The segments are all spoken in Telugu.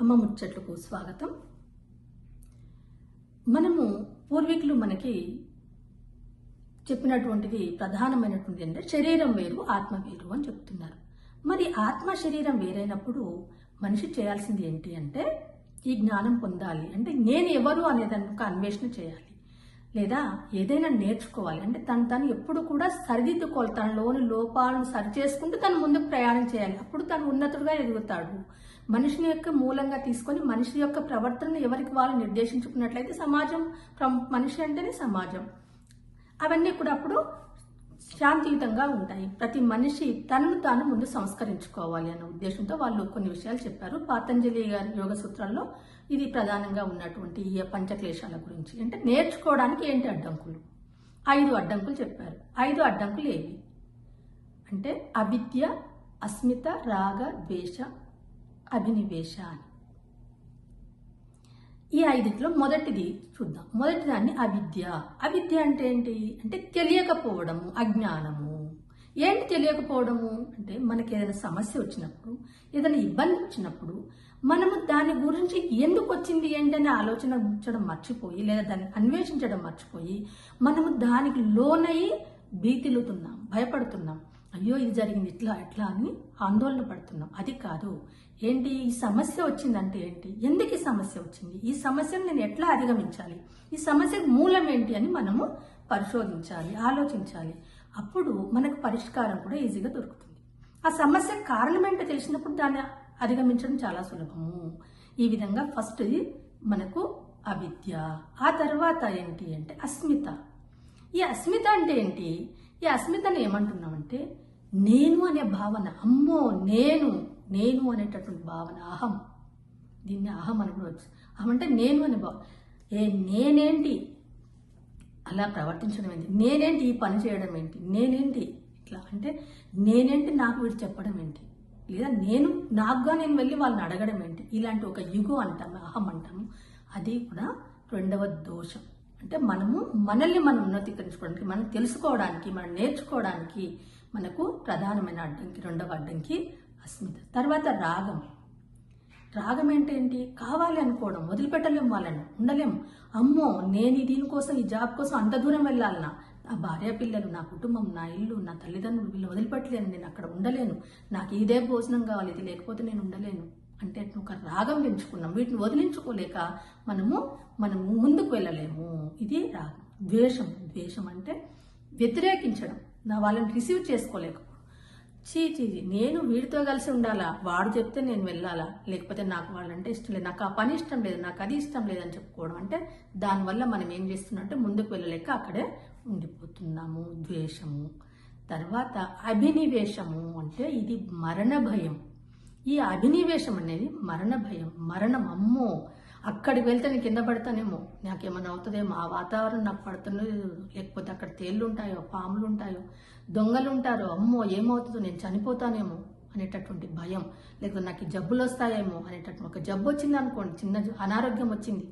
అమ్మ ముచ్చట్లకు స్వాగతం. మనము పూర్వీకులు మనకి చెప్పినటువంటిది ప్రధానమైనటువంటి అంటే శరీరం వేరు ఆత్మ వేరు అని చెప్తున్నారు. మరి ఆత్మ శరీరం వేరైనప్పుడు మనిషి చేయాల్సింది ఏంటి అంటే ఈ జ్ఞానం పొందాలి. అంటే నేను ఎవరు అనేదాన్ని ఒక అన్వేషణ చేయాలి. లేదా ఏదైనా నేర్చుకోవాలి. అంటే తను తను ఎప్పుడు కూడా సరిదిద్దుకోవాలి. తనలోని లోపాలను సరిచేసుకుంటూ తను ముందుకు ప్రయాణం చేయాలి. అప్పుడు తను ఉన్నతుడుగా ఎదుగుతాడు. మనిషిని యొక్క మూలంగా తీసుకొని మనిషి యొక్క ప్రవర్తనను ఎవరికి వాళ్ళు నిర్దేశించుకున్నట్లయితే సమాజం మనిషి అంటేనే సమాజం. అవన్నీ కూడా అప్పుడు శాంతియుతంగా ఉంటాయి. ప్రతి మనిషి తనను తాను ముందు సంస్కరించుకోవాలి అనే ఉద్దేశంతో వాళ్ళు కొన్ని విషయాలు చెప్పారు. పాతంజలి గారి యోగ సూత్రాల్లో ఇది ప్రధానంగా ఉన్నటువంటి ఈ పంచక్లేశాల గురించి. అంటే నేర్చుకోవడానికి ఏంటి అడ్డంకులు? ఐదు అడ్డంకులు చెప్పారు. ఐదు అడ్డంకులు ఏవి? అంటే అవిద్య అస్మిత రాగ ద్వేష అభినివేశాన్ని ఈ ఐదింటిలో మొదటిది చూద్దాం. మొదటి దాన్ని అవిద్య. అవిద్య అంటే ఏంటి? అంటే తెలియకపోవడము అజ్ఞానము. ఏంటి తెలియకపోవడము? అంటే మనకి ఏదైనా సమస్య వచ్చినప్పుడు ఏదైనా ఇబ్బంది వచ్చినప్పుడు మనము దాని గురించి ఎందుకు వచ్చింది ఏంటనే ఆలోచన ఉంచడం మర్చిపోయి లేదా దాన్ని అన్వేషించడం మర్చిపోయి మనము దానికి లోనై భీతిలుతున్నాం భయపడుతున్నాం. అయ్యో ఇది జరిగింది ఇట్లా ఎట్లా అని ఆందోళన పడుతున్నాం. అది కాదు. ఏంటి ఈ సమస్య వచ్చిందంటే ఏంటి? ఎందుకు ఈ సమస్య వచ్చింది? ఈ సమస్యను నేను ఎట్లా అధిగమించాలి? ఈ సమస్యకు మూలం ఏంటి అని మనము పరిశోధించాలి ఆలోచించాలి. అప్పుడు మనకు పరిష్కారం కూడా ఈజీగా దొరుకుతుంది. ఆ సమస్య కారణం ఏంటో తెలిసినప్పుడు దాన్ని అధిగమించడం చాలా సులభము. ఈ విధంగా ఫస్ట్ మనకు అవిద్య. ఆ తర్వాత ఏంటి అంటే అస్మిత. ఈ అస్మిత అంటే ఏంటి? ఈ అస్మితను ఏమంటున్నామంటే నేను అనే భావన అమ్మో నేను నేను అనేటటువంటి భావన అహం. దీన్ని అహం అని కూడా అహం అంటే నేను అనే భావన ఏ నేనేంటి? అలా ప్రవర్తించడం ఏంటి? నేనేంటి? ఈ పని చేయడం ఏంటి? నేనేంటి? ఇట్లా అంటే నేనేంటి నాకు వీడు చెప్పడం ఏంటి? లేదా నేను నాకుగా నేను వెళ్ళి వాళ్ళని అడగడం ఏంటి? ఇలాంటి ఒక యుగు అంటాము అహం అంటాము. అది కూడా రెండవ దోషం. అంటే మనము మనల్ని మనం ఉన్నతీకరించుకోవడానికి మనం తెలుసుకోవడానికి మనం నేర్చుకోవడానికి మనకు ప్రధానమైన అడ్డంకి రెండవ అడ్డంకి అస్మిత. తర్వాత రాగం. రాగం ఏంటి కావాలి అనుకోవడం వదిలిపెట్టలేం వాళ్ళని. ఉండలేం. అమ్మో నేను ఈ దీనికోసం ఈ జాబ్ కోసం అంత దూరం వెళ్ళాలనా? నా భార్య పిల్లలు నా కుటుంబం నా ఇల్లు నా తల్లిదండ్రులు వీళ్ళు వదిలిపెట్టలేను నేను అక్కడ ఉండలేను. నాకు ఇదే భోజనం కావాలి ఇది లేకపోతే నేను ఉండలేను. అంటే ఒక రాగం పెంచుకున్నాం. వీటిని వదిలించుకోలేక మనము మనం ముందుకు వెళ్ళలేము. ఇది రాగం. ద్వేషం. ద్వేషం అంటే వ్యతిరేకించడం. నా వాళ్ళని రిసీవ్ చేసుకోలేక. చీ చీ నేను వీడితో కలిసి ఉండాలా? వాడు చెప్తే నేను వెళ్ళాలా? లేకపోతే నాకు వాళ్ళంటే ఇష్టం లేదు. నాకు ఆ పని ఇష్టం లేదు. నాకు అది ఇష్టం లేదని చెప్పుకోవడం అంటే దానివల్ల మనం ఏం చేస్తున్నట్టే ముందుకు వెళ్ళలేక అక్కడే ఉండిపోతున్నాము. ద్వేషము. తర్వాత అభినివేశము అంటే ఇది మరణ భయం. ఈ అభినివేశం అనేది మరణ భయం మరణం. అమ్మో! అక్కడికి వెళ్తే నేను కింద పడతానేమో. నాకేమైనా అవుతుందేమో. ఆ వాతావరణం నాకు పడుతున్నది. లేకపోతే అక్కడ తేళ్ళు ఉంటాయో పాములు ఉంటాయో దొంగలు ఉంటారో అమ్మో ఏమవుతుందో నేను చనిపోతానేమో అనేటటువంటి భయం. లేకపోతే నాకు జబ్బులు వస్తాయేమో అనేటటువంటి ఒక జబ్బు వచ్చింది అనుకోండి చిన్న అనారోగ్యం వచ్చింది.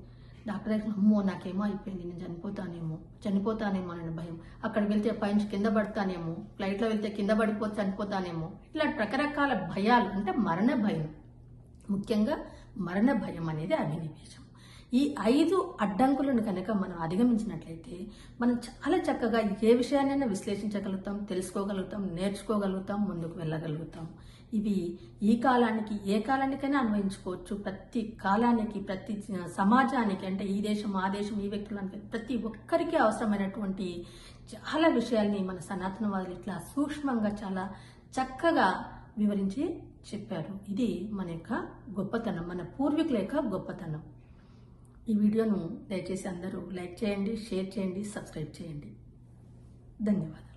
డాక్టర్ దగ్గర అమ్మో నాకేమో అయిపోయింది నేను చనిపోతానేమో చనిపోతానేమో అనే భయం. అక్కడికి వెళ్తే పైన కింద పడతానేమో ఫ్లైట్లో వెళ్తే కింద పడిపోతే చనిపోతానేమో. ఇట్లాంటి రకరకాల భయాలు అంటే మరణ భయం. ముఖ్యంగా మరణ భయం అనేది అభినివేశం. ఈ ఐదు అడ్డంకులను కనుక మనం అధిగమించినట్లయితే మనం చాలా చక్కగా ఏ విషయాన్నైనా విశ్లేషించగలుగుతాం తెలుసుకోగలుగుతాం నేర్చుకోగలుగుతాం ముందుకు వెళ్ళగలుగుతాం. ఇవి ఈ కాలానికి ఏ కాలానికైనా అన్వయించుకోవచ్చు. ప్రతి కాలానికి ప్రతి సమాజానికి అంటే ఈ దేశం ఆ దేశం ఈ వ్యక్తులకి ప్రతి ఒక్కరికి అవసరమైనటువంటి చాలా విషయాల్ని మన సనాతనవాదులు ఇట్లా సూక్ష్మంగా చాలా చక్కగా వివరించి చెప్పారు. ఇది మన యొక్క గొప్పతనం మన పూర్వీకుల యొక్క గొప్పతనం. ఈ వీడియోను దయచేసి అందరూ లైక్ చేయండి షేర్ చేయండి సబ్స్క్రైబ్ చేయండి. ధన్యవాదాలు.